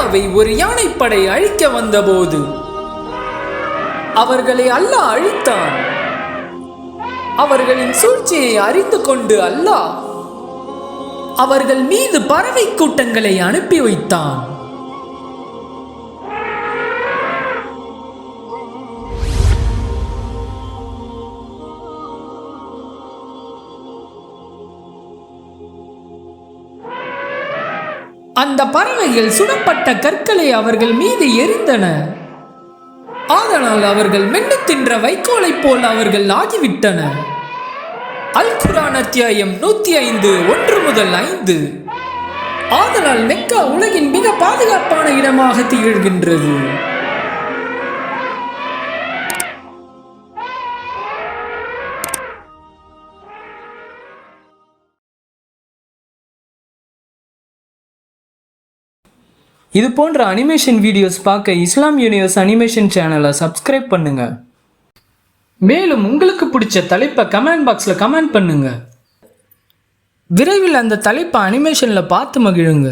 மெக்காவை ஒரு யானைப்படை அழிக்க வந்தபோது அவர்களை அல்லாஹ் அழித்தான். அவர்களின் சூழ்ச்சியை அறிந்து கொண்டு அல்லாஹ் அவர்கள் மீது பறவை கூட்டங்களை அனுப்பி வைத்தான். அந்த பறவைகள் சுடப்பட்ட கற்களை அவர்கள் மீது எரிந்தன. ஆதலால் அவர்கள் மென்று தின்ற வைக்கோலைப் போல் அவர்கள் ஆகிவிட்டன. அல் குரான் அத்தியாயம் நூத்தி ஐந்து ஒன்று முதல் ஐந்து. ஆதலால் மெக்கா உலகின் மிக பாதுகாப்பான இடமாக திகழ்கின்றது. இது போன்ற அனிமேஷன் வீடியோஸ் பார்க்க இஸ்லாம் யூனிவர்ஸ் அனிமேஷன் சேனலை சப்ஸ்கிரைப் பண்ணுங்க. மேலும் உங்களுக்கு பிடிச்ச தலைப்பை கமெண்ட் பாக்ஸில் கமெண்ட் பண்ணுங்க. விரைவில் அந்த தலைப்பை அனிமேஷனில் பார்த்து மகிழுங்க.